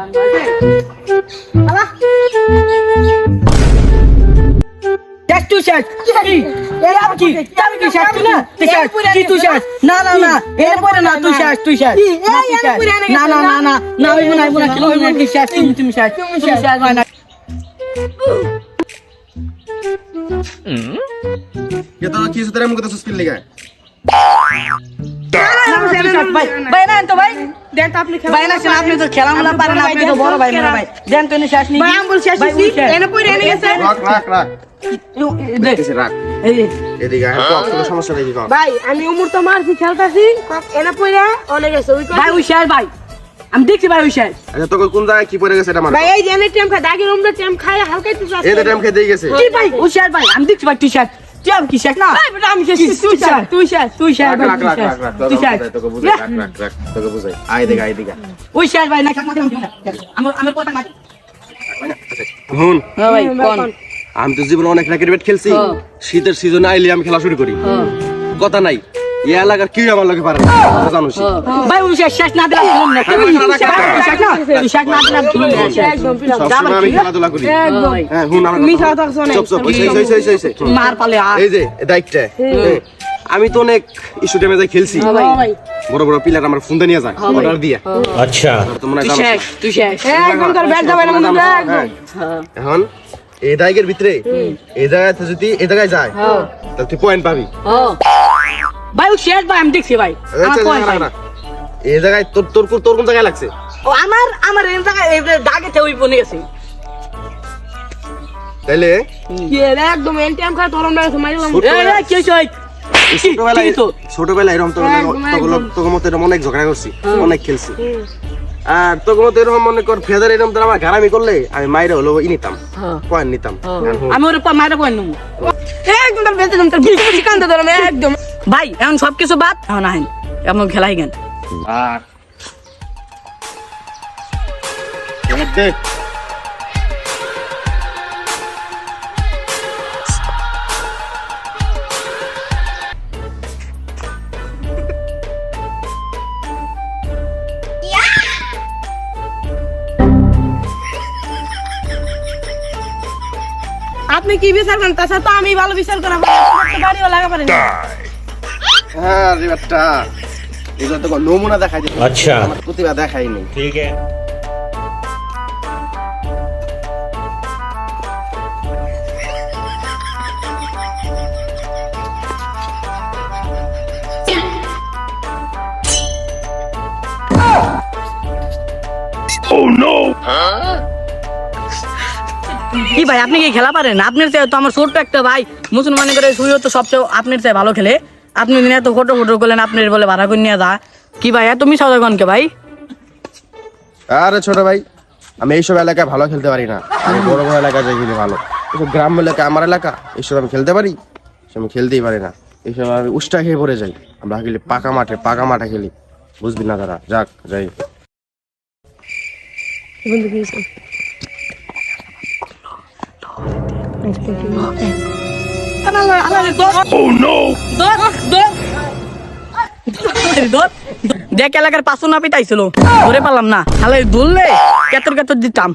না তুই শেষ কি তুই শেষ না না না এর পরে না তুই শেষ তুই শেষ না, তুই শেষ। না না না না না হইব না হইব না কি হইব না কি শেষ তুমি তুমি শেষ তুমি শেষ হয় না ये तो किस तरह मुझे तो सुस्पिल लिखा है ভাই ভাই না তো ভাই দেন তো আপনি ভাই না আপনি তো খেলাধুলা পারেন আপনি তো বড় ভাই ভাই দেন তো শেষ নি ভাই আঙ্গুল শেষ হইছি এনে পড়ে এনে গেছে রাখ রাখ রাখ রাখ এদিকে হ্যাঁ তো কোনো সমস্যা নেই দিকা ভাই আমি উমর তো মারছি খেলতাছি এনে পড়ে অনেক গেছে ভাই ওই শেষ ভাই আমি দেখছি ভাই ওই শেষ আচ্ছা তোকে কোন জায়গায় কি পড়ে গেছে এটা মানে ভাই এই যে এনে টেম খায় দাগের উমরে টেম খায় হালকা একটু এই খেয়ে দিয়ে গেছে কি ভাই ওই শেষ ভাই আমি দেখছি ভাই শেষ তুই আমি কি শেষ না ভাই বেটা আমি শেষ তুই তুই শেষ শেষ। তুই শেষ তুই শেষ রাখ ভাই রাখ তুই রাখ শেষ রাখ রাখ তুই শেষ তোকে বুঝাই রাখ রাখ রাখ তোকে বুঝাই আয় দিকে আয় দিকে ওই শেষ ভাই না আমার আমার কথা না হুন হ্যাঁ ভাই কোন আমি তো জীবনে অনেক ক্রিকেট খেলছি। শীতের সিজনে আইলে আমি খেলা শুরু করি কথা নাই এই এলাকার কেউ আমার পারে ভাই শেষ না না তুমি শেষ না তুমি না না আমি না হ্যাঁ, মার পালে এই যে দাইকটা আমি তো অনেক ইস্যু ড্যামেজে খেলছি। হ্যাঁ, বড় বড় পিলার আমার ফোন নিয়ে যায় হ্যাঁ, অর্ডার দিয়ে। আচ্ছা। তোমরা শেষ তুই শেষ। একদম তোর ব্যাট না একদম। এখন এই দাইকের ভিতরে এই জায়গায় যদি এই জায়গায় যায় তাহলে তুই পয়েন্ট পাবি। হ্যাঁ। ভাই ওই শেষ ভাই আমি দেখছি ভাই। আমার। এই জায়গায় তোর তোর কোন- তোর কোন জায়গায় লাগছে? ও আমার আমার এই জায়গায় এই যে দাগেতে ওই বনে গেছে। তাইলে? একদম এন টেম খায় এই কি হইছে ছোটবেলায় ছোটবেলায় এরকম তোর একদম, একদম। তোর মতো এরকম অনেক ঝগড়া করছি অনেক খেলছি। আর তোর মতো এরকম মনে কর ফেদার এরকম তোর আমার ঘাড়ামি করলে আমি মাইরে হলো ই নিতাম পয়েন্ট নিতাম। এখন আমি ওর পর মায়ের পয়েন্ট নেব। একদম তোর বেঁচে তোর একদম। ভাই এখন সব কিছু বাদ এখন আহেন এমন খেলাই গেন আর এবার দেখ আপনি কি বিচার করেন তাছাড়া তো আমি ভালো বিচার করা গাড়িও লাগা পারেন আচ্ছা। oh, কি ভাই আপনি কি খেলা পারেন? আপনার চাই তো আমার ছোট্ট একটা ভাই মুসলমানের করে সুইও সবচেয়ে আপনার চাই ভালো খেলে। আপনি দিনে এত ফটো ফটো করলেন আপনার বলে ভাড়া করে নিয়ে যা কি ভাই এত মিস কে ভাই আরে ছোট ভাই আমি এইসব এলাকায় ভালো খেলতে পারি না আমি বড় বড় এলাকায় যাই খেলি ভালো এইসব গ্রাম এলাকা আমার এলাকা এইসব আমি খেলতে পারি এইসব আমি খেলতেই পারি না এইসব আমি উষ্টা খেয়ে পড়ে যাই আমরা খেলি পাকা মাঠে পাকা মাঠে খেলি বুঝবি না তারা যাক যাই দেখ এলাকার পাঁচশো না পিটাইছিল। ধরে পারলাম না। হালে দুললে কেতর কেতর দিতাম।